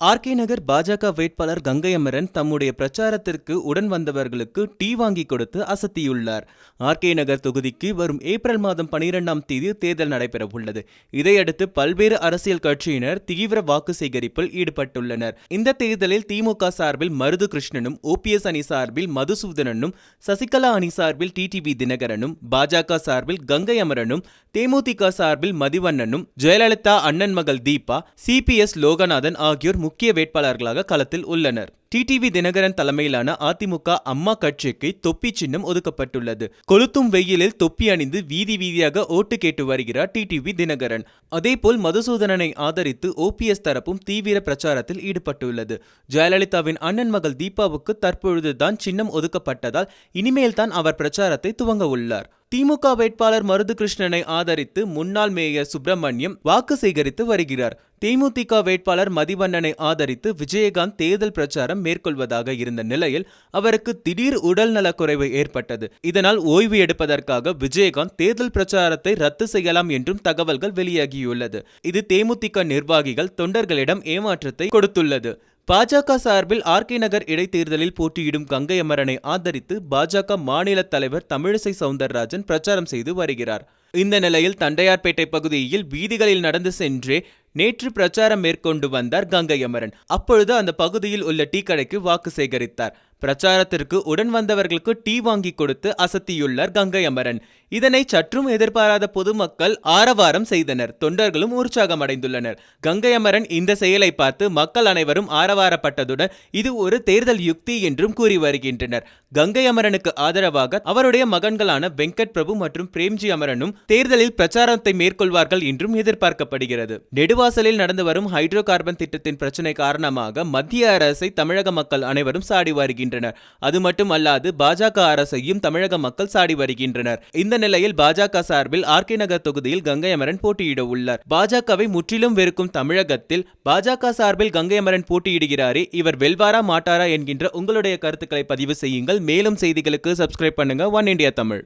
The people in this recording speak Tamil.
ஆர்கே நகர் பாஜக வேட்பாளர் கங்கை அமரன் தம்முடைய பிரச்சாரத்திற்கு உடன் வந்தவர்களுக்கு டீ வாங்கி கொடுத்து அசத்தியுள்ளார். ஆர்கே நகர் தொகுதிக்கு வரும் ஏப்ரல் மாதம் பனிரெண்டாம் தேதி தேர்தல் நடைபெறவுள்ளது. இதையடுத்து பல்வேறு அரசியல் கட்சியினர் தீவிர வாக்கு சேகரிப்பில் ஈடுபட்டுள்ளனர். இந்த தேர்தலில் திமுக சார்பில் மருது கிருஷ்ணனும் ஓபிஎஸ் அணி சார்பில் மதுசூதனனும் சசிகலா அணி சார்பில் டிடிவி தினகரனும் பாஜக சார்பில் கங்கை அமரனும் தேமுதிக சார்பில் மதிவண்ணனும் ஜெயலலிதா அண்ணன் மகள் தீபா சிபிஎஸ் லோகநாதன் ஆகியோர் முக்கிய வேட்பாளர்களாக களத்தில் உள்ளனர். டிடிவி தினகரன் தலைமையிலான அதிமுக அம்மா கட்சிக்கு தொப்பி சின்னம் ஒதுக்கப்பட்டுள்ளது. கொளுத்தும் வெயிலில் தொப்பி அணிந்து வீதி வீதியாக ஓட்டு கேட்டு வருகிறார் டிடிவி தினகரன். அதேபோல் மதுசூதனனை ஆதரித்து ஓபிஎஸ் தரப்பும் தீவிர பிரச்சாரத்தில் ஈடுபட்டுள்ளது. ஜெயலலிதாவின் அண்ணன் மகள் தீபாவுக்கு தற்பொழுதுதான் சின்னம் ஒதுக்கப்பட்டதால் இனிமேல் தான் அவர் பிரச்சாரத்தை துவங்க உள்ளார். திமுக வேட்பாளர் மருது கிருஷ்ணனை ஆதரித்து முன்னாள் மேயர் சுப்பிரமணியம் வாக்கு சேகரித்து வருகிறார். தேமுதிக வேட்பாளர் மதிவண்ணனை ஆதரித்து விஜயகாந்த் தேர்தல் பிரச்சாரம் மேற்கொள்வதாக இருந்த நிலையில் அவருக்கு திடீர் உடல் நலக்குறைவு ஏற்பட்டது. இதனால் ஓய்வு எடுப்பதற்காக விஜயகாந்த் தேர்தல் பிரச்சாரத்தை ரத்து செய்யலாம் என்றும் தகவல்கள் வெளியாகியுள்ளது. இது தேமுதிக நிர்வாகிகள் தொண்டர்களிடம் ஏமாற்றத்தை கொடுத்துள்ளது. பாஜக சார்பில் ஆர் கே நகர் இடைத்தேர்தலில் போட்டியிடும் கங்கை அமரனை ஆதரித்து பாஜக மாநில தலைவர் தமிழிசை சவுந்தரராஜன் பிரச்சாரம் செய்து வருகிறார். இந்த நிலையில் தண்டையார்பேட்டை பகுதியில் வீதிகளில் நடந்து சென்றே நேற்று பிரச்சாரம் மேற்கொண்டு வந்தார் கங்கை அமரன் அப்பொழுது அந்த பகுதியில் உள்ள டீ கடைக்கு வாக்கு சேகரித்தார். பிரச்சாரத்திற்கு உடன் வந்தவர்களுக்கு டீ வாங்கி கொடுத்து அசத்தியுள்ளார் கங்கை அமரன் இதனை சற்றும் எதிர்பாராத பொதுமக்கள் ஆரவாரம் செய்தனர். தொண்டர்களும் உற்சாகம் அடைந்துள்ளனர் கங்கை அமரன் இந்த செயலை பார்த்து மக்கள் அனைவரும் ஆரவாரப்பட்டதுடன் இது ஒரு தேர்தல் யுக்தி என்றும் கூறி வருகின்றனர். கங்கை அமரனுக்கு ஆதரவாக அவருடைய மகன்களான வெங்கட் பிரபு மற்றும் பிரேம்ஜி அமரனும் தேர்தலில் பிரச்சாரத்தை மேற்கொள்வார்கள் என்றும் எதிர்பார்க்கப்படுகிறது. நெடுவா நெடுவாசலில் நடந்து வரும் ஹைட்ரோ கார்பன் திட்டத்தின் பிரச்சினை காரணமாக மத்திய அரசை தமிழக மக்கள் அனைவரும் சாடி வருகின்றனர். அது மட்டும் அல்லாது பாஜக அரசையும் தமிழக மக்கள் சாடி வருகின்றனர். இந்த நிலையில் பாஜக சார்பில் ஆர்கே நகர் தொகுதியில் கங்கை அமரன் போட்டியிட உள்ளார். பாஜகவை முற்றிலும் வெறுக்கும் தமிழகத்தில் பாஜக சார்பில் கங்கை அமரன் போட்டியிடுகிறாரே இவர் வெல்வாரா மாட்டாரா என்கின்ற உங்களுடைய கருத்துக்களை பதிவு செய்யுங்கள். மேலும் செய்திகளுக்கு சப்ஸ்கிரைப் பண்ணுங்க. One India Tamil.